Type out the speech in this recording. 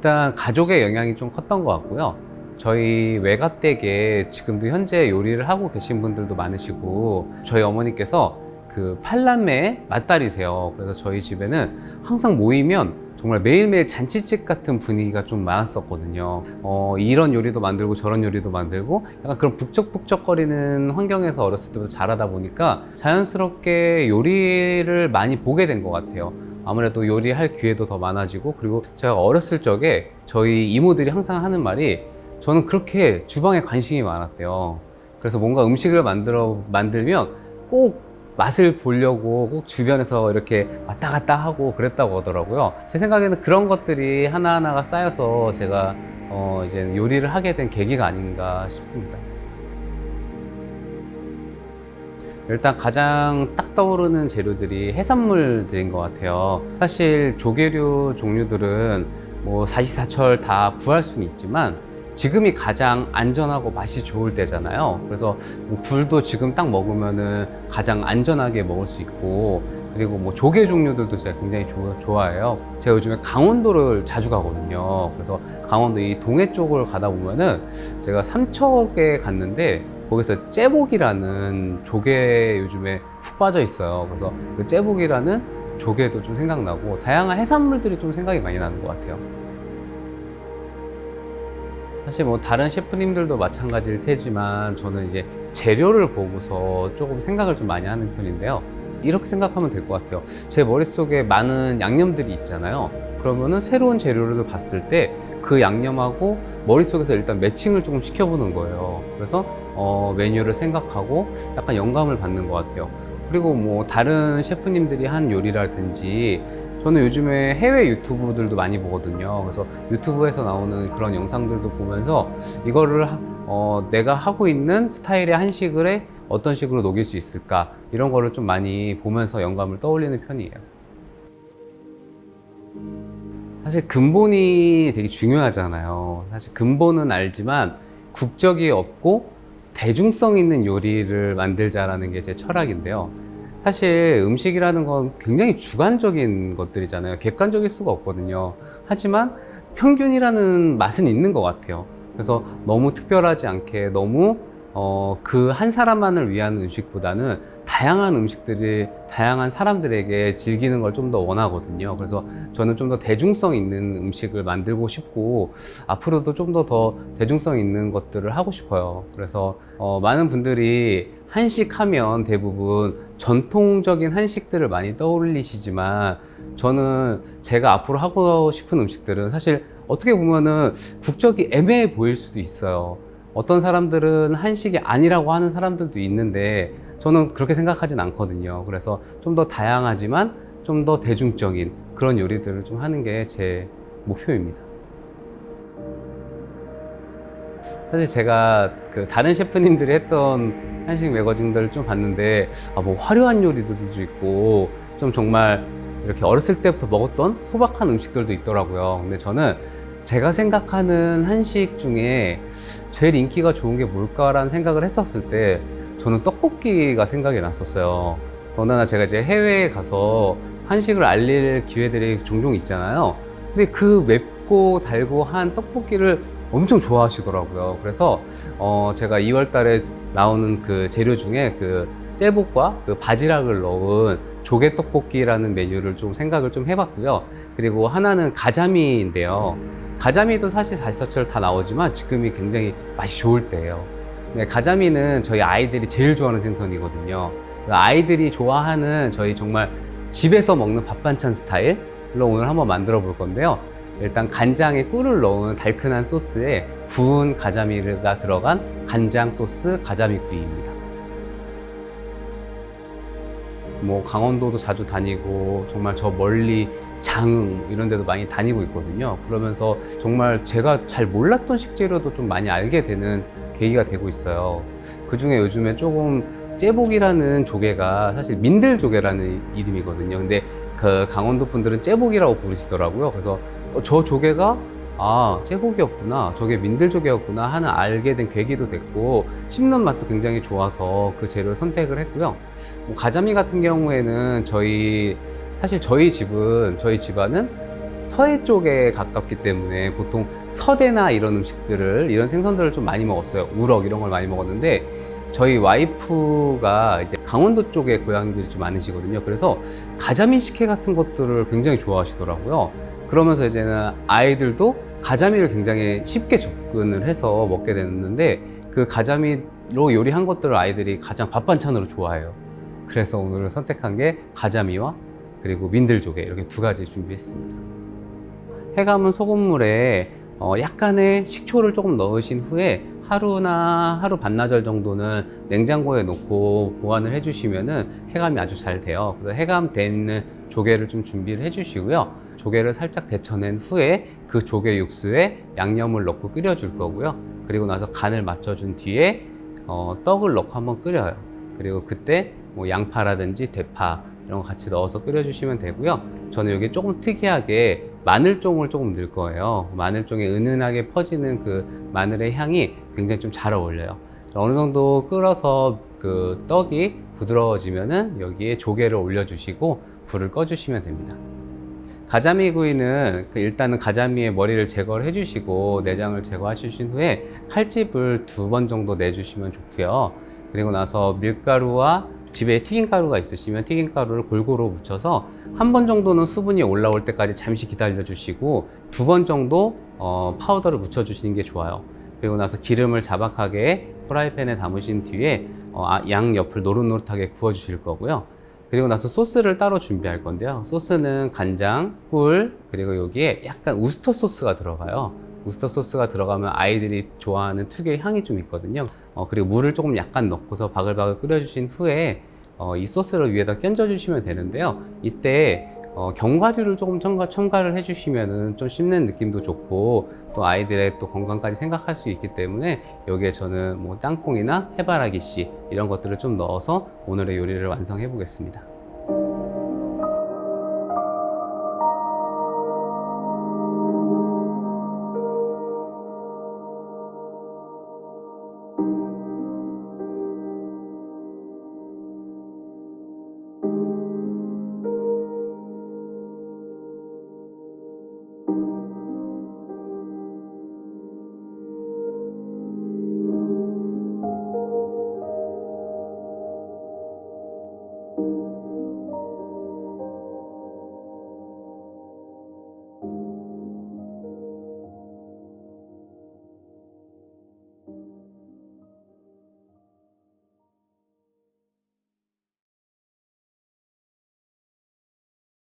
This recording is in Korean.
일단 가족의 영향이 좀 컸던 것 같고요. 저희 외가댁에 지금도 현재 요리를 하고 계신 분들도 많으시고 저희 어머니께서 그 팔남매 맏딸이세요. 그래서 저희 집에는 항상 모이면 정말 매일매일 잔치집 같은 분위기가 좀 많았었거든요. 어, 이런 요리도 만들고 저런 요리도 만들고 약간 그런 북적북적거리는 환경에서 어렸을 때부터 자라다 보니까 자연스럽게 요리를 많이 보게 된 것 같아요. 아무래도 요리할 기회도 더 많아지고 그리고 제가 어렸을 적에 저희 이모들이 항상 하는 말이 저는 그렇게 주방에 관심이 많았대요. 그래서 뭔가 음식을 만들어 만들면 꼭 맛을 보려고 꼭 주변에서 이렇게 왔다 갔다 하고 그랬다고 하더라고요. 제 생각에는 그런 것들이 하나하나가 쌓여서 제가 어 이제 요리를 하게 된 계기가 아닌가 싶습니다. 일단 가장 딱 떠오르는 재료들이 해산물들인 것 같아요. 사실 조개류 종류들은 뭐 사시사철 다 구할 수는 있지만 지금이 가장 안전하고 맛이 좋을 때잖아요. 그래서 뭐 굴도 지금 딱 먹으면은 가장 안전하게 먹을 수 있고 그리고 뭐 조개 종류들도 제가 굉장히 조- 좋아해요. 제가 요즘에 강원도를 자주 가거든요. 그래서 강원도 이 동해 쪽을 가다 보면은 제가 삼척에 갔는데 거기서 째복이라는 조개 요즘에 푹 빠져 있어요. 그래서 그 째복이라는 조개도 좀 생각나고 다양한 해산물들이 좀 생각이 많이 나는 것 같아요. 사실 뭐 다른 셰프님들도 마찬가지일 테지만 저는 이제 재료를 보고서 조금 생각을 좀 많이 하는 편인데요. 이렇게 생각하면 될 것 같아요. 제 머릿속에 많은 양념들이 있잖아요. 그러면은 새로운 재료를 봤을 때 그 양념하고 머릿속에서 일단 매칭을 조금 시켜보는 거예요. 그래서 어, 메뉴를 생각하고 약간 영감을 받는 것 같아요. 그리고 뭐 다른 셰프님들이 한 요리라든지 저는 요즘에 해외 유튜브들도 많이 보거든요. 그래서 유튜브에서 나오는 그런 영상들도 보면서 이거를 하- 어, 내가 하고 있는 스타일의 한식을 어떤 식으로 녹일 수 있을까 이런 거를 좀 많이 보면서 영감을 떠올리는 편이에요. 사실 근본이 되게 중요하잖아요. 사실 근본은 알지만 국적이 없고 대중성 있는 요리를 만들자라는 게 제 철학인데요. 사실 음식이라는 건 굉장히 주관적인 것들이잖아요. 객관적일 수가 없거든요. 하지만 평균이라는 맛은 있는 것 같아요. 그래서 너무 특별하지 않게 너무 어, 그 한 사람만을 위한 음식보다는 다양한 음식들이 다양한 사람들에게 즐기는 걸 좀 더 원하거든요. 그래서 저는 좀 더 대중성 있는 음식을 만들고 싶고 앞으로도 좀 더 더 대중성 있는 것들을 하고 싶어요. 그래서 어, 많은 분들이 한식 하면 대부분 전통적인 한식들을 많이 떠올리시지만 저는 제가 앞으로 하고 싶은 음식들은 사실 어떻게 보면은 국적이 애매해 보일 수도 있어요. 어떤 사람들은 한식이 아니라고 하는 사람들도 있는데 저는 그렇게 생각하진 않거든요. 그래서 좀 더 다양하지만 좀 더 대중적인 그런 요리들을 좀 하는 게 제 목표입니다. 사실 제가 그 다른 셰프님들이 했던 한식 매거진들을 좀 봤는데 아 뭐 화려한 요리들도 있고 좀 정말 이렇게 어렸을 때부터 먹었던 소박한 음식들도 있더라고요. 근데 저는 제가 생각하는 한식 중에 제일 인기가 좋은 게 뭘까라는 생각을 했었을 때 저는 떡볶이가 생각이 났었어요. 더군다나 제가 이제 해외에 가서 한식을 알릴 기회들이 종종 있잖아요. 근데 그 맵고 달고 한 떡볶이를 엄청 좋아하시더라고요. 그래서 어 제가 2월 달에 나오는 그 재료 중에 그 째복과 그 바지락을 넣은 조개 떡볶이라는 메뉴를 좀 생각을 좀 해봤고요. 그리고 하나는 가자미인데요. 가자미도 사실 살사철 다 나오지만 지금이 굉장히 맛이 좋을 때예요. 네, 가자미는 저희 아이들이 제일 좋아하는 생선이거든요. 그 아이들이 좋아하는 저희 정말 집에서 먹는 밥 반찬 스타일로 오늘 한번 만들어 볼 건데요. 일단 간장에 꿀을 넣은 달큰한 소스에 구운 가자미가 들어간 간장 소스 가자미 구이입니다. 뭐 강원도도 자주 다니고 정말 저 멀리 장흥 이런 데도 많이 다니고 있거든요. 그러면서 정말 제가 잘 몰랐던 식재료도 좀 많이 알게 되는 계기가 되고 있어요. 그 중에 요즘에 조금 째복이라는 조개가 사실 민들 조개라는 이름이거든요. 근데 그 강원도 분들은 째복이라고 부르시더라고요. 그래서 어, 저 조개가 아 째복이었구나 저게 민들조개였구나 하는 알게 된 계기도 됐고 씹는 맛도 굉장히 좋아서 그 재료를 선택을 했고요. 뭐 가자미 같은 경우에는 저희 사실 저희 집은 저희 집안은 서해 쪽에 가깝기 때문에 보통 서대나 이런 음식들을 이런 생선들을 좀 많이 먹었어요. 우럭 이런 걸 많이 먹었는데 저희 와이프가 이제 강원도 쪽에 고향들이 좀 많으시거든요. 그래서 가자미 식혜 같은 것들을 굉장히 좋아하시더라고요. 그러면서 이제는 아이들도 가자미를 굉장히 쉽게 접근을 해서 먹게 됐는데 그 가자미로 요리한 것들을 아이들이 가장 밥 반찬으로 좋아해요. 그래서 오늘 선택한 게 가자미와 그리고 민들조개 이렇게 두 가지 준비했습니다. 해감은 소금물에 어, 약간의 식초를 조금 넣으신 후에 하루나 하루 반나절 정도는 냉장고에 놓고 보관을 해주시면은 해감이 아주 잘 돼요. 그래서 해감된 조개를 좀 준비를 해주시고요. 조개를 살짝 데쳐낸 후에 그 조개 육수에 양념을 넣고 끓여줄 거고요. 그리고 나서 간을 맞춰준 뒤에 어, 떡을 넣고 한번 끓여요. 그리고 그때 뭐 양파라든지 대파 이런 거 같이 넣어서 끓여주시면 되고요. 저는 여기 조금 특이하게 마늘종을 조금 넣을 거예요. 마늘종이 은은하게 퍼지는 그 마늘의 향이 굉장히 좀 잘 어울려요. 어느 정도 끓어서 그 떡이 부드러워지면은 여기에 조개를 올려주시고 불을 꺼주시면 됩니다. 가자미 구이는 그 일단은 가자미의 머리를 제거를 해주시고 내장을 제거하신 후에 칼집을 두 번 정도 내주시면 좋고요. 그리고 나서 밀가루와 집에 튀김가루가 있으시면 튀김가루를 골고루 묻혀서 한 번 정도는 수분이 올라올 때까지 잠시 기다려 주시고 두 번 정도 어, 파우더를 묻혀 주시는 게 좋아요. 그리고 나서 기름을 자박하게 프라이팬에 담으신 뒤에 어, 아, 양 옆을 노릇노릇하게 구워 주실 거고요. 그리고 나서 소스를 따로 준비할 건데요. 소스는 간장, 꿀, 그리고 여기에 약간 우스터 소스가 들어가요. 우스터 소스가 들어가면 아이들이 좋아하는 특유의 향이 좀 있거든요. 어, 그리고 물을 조금 약간 넣고서 바글바글 끓여주신 후에 어, 이 소스를 위에다 끼얹어주시면 되는데요. 이때 어, 견과류를 조금 첨가, 첨가를 해주시면은 좀 씹는 느낌도 좋고 또 아이들의 또 건강까지 생각할 수 있기 때문에 여기에 저는 뭐 땅콩이나 해바라기 씨 이런 것들을 좀 넣어서 오늘의 요리를 완성해 보겠습니다.